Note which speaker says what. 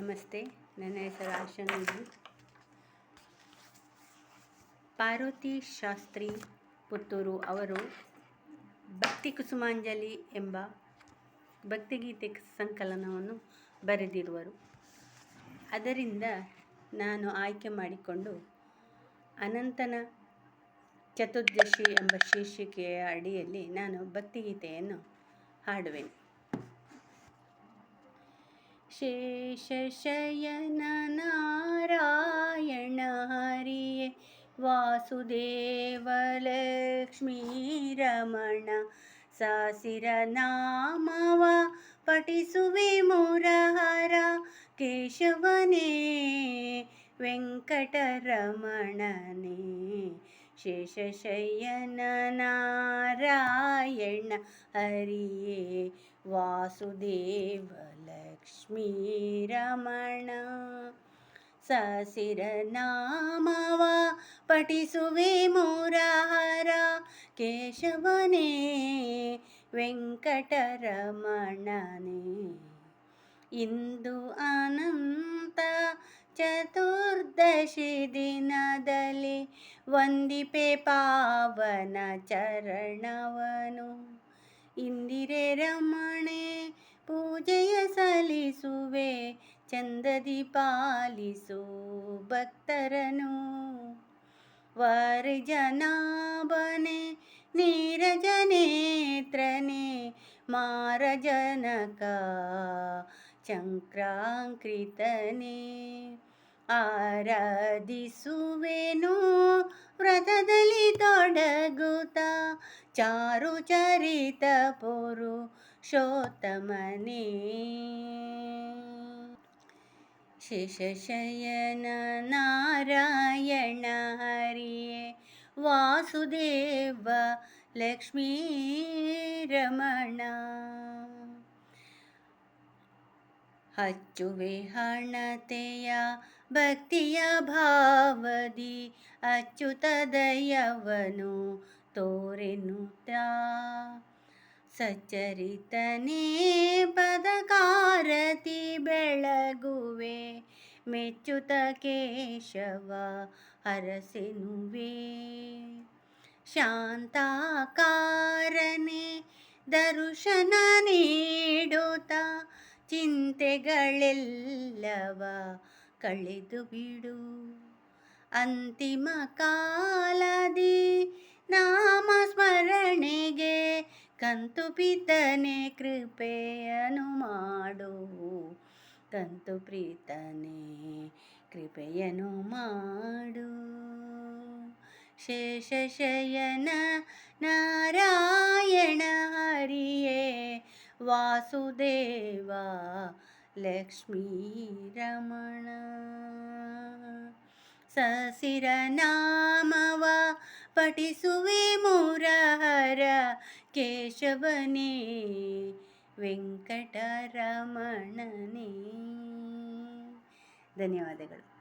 Speaker 1: ನಮಸ್ತೆ, ನನ್ನ ಹೆಸರು ಆಶಾ ಪಾರ್ವತಿ ಶಾಸ್ತ್ರಿ ಪುತ್ತೂರು ಅವರು ಭಕ್ತಿ ಕುಸುಮಾಂಜಲಿ ಎಂಬ ಭಕ್ತಿಗೀತೆ ಸಂಕಲನವನ್ನು ಬರೆದಿರುವರು. ಅದರಿಂದ ನಾನು ಆಯ್ಕೆ ಮಾಡಿಕೊಂಡು ಅನಂತನ ಚತುರ್ದಶಿ ಎಂಬ ಶೀರ್ಷಿಕೆಯ ಅಡಿಯಲ್ಲಿ ನಾನು ಭಕ್ತಿಗೀತೆಯನ್ನು ಹಾಡುವೆನು. ಶೇಷಶಯನ ನಾರಾಯಣ ಹರಿಯೇ ವಾಸುದೇವ ಲಕ್ಷ್ಮೀ ರಮಣ ಸಾಸಿರ ನಾಮವ ಪಠಿಸುವೆ शेषशयननारायण हरिये वासुदेवलक्ष्मीरमण। ससिरनामवा पठिसु विमुराहरा केशवने वेङ्कटरमणने। इन्दु अनन्त चतु ಚತುರ್ದಶಿ ದಿನದಲ್ಲಿ ವಂದಿಪೆ ಪಾವನ ಚರಣವನು. ಇಂದಿರೆ ರಮಣೆ, ಪೂಜೆಯ ಸಲ್ಲಿಸುವೆ, ಚಂದದಿ ಪಾಲಿಸು ಭಕ್ತರನು ವಾರಿಜನಾಭನೆ ನೀರಜನೇತ್ರನೆ ಮಾರಜನಕ, ಚಕ್ರಾಂಕೃತನೆ. ಆರಾಧಿಸುವೆನು ವ್ರತದಲ್ಲಿ ತೊಡಗುತ್ತ ಚಾರು ಚರಿತ ಪುರುಷೋತ್ತಮನೇ ಶೇಷಶಯನ ನಾರಾಯಣ ಹರಿಯೇ ವಾಸುದೇವ ಲಕ್ಷ್ಮೀ ರಮಣ ಹಚ್ಚುವೆ ಹಣತೆಯ ಭಕ್ತಿಯ ಭಾವದಿ ಅಚ್ಚುತ ದಯವನು ತೋರೆನುತ್ತ ಸಚ್ಚರಿತನೇ ಪದಕಾರತಿ ಬೆಳಗುವೆ, ಮೆಚ್ಚುತ ಕೇಶವ ಹರಸೆನುವೆ. ಶಾಂತಾಕಾರನೆ, ದರ್ಶನ ನೀಡುತ್ತ. ಚಿಂತೆಗಳೆಲ್ಲವ ಕಳೆದು ಬಿಡು ಅಂತಿಮ ಕಾಲದಿ ನಾಮ ಸ್ಮರಣೆಗೆ ಕಂತು ಪಿತನೆ ಕೃಪೆಯನು ಮಾಡು. ಕಂತು ಪ್ರೀತನೆ ಕೃಪೆಯನು ಮಾಡು. ಶೇಷಶಯನ ನಾರಾಯಣ ಹರಿಯೇ ವಾಸುದೇವ ಲಕ್ಷ್ಮೀರಮಣ ಸಸಿರ ನಾಮವ ಪಠಿಸುವೆ ಮುರಹರ ಕೇಶವನೇ ವೆಂಕಟರಮಣನೇ. ಧನ್ಯವಾದಗಳು.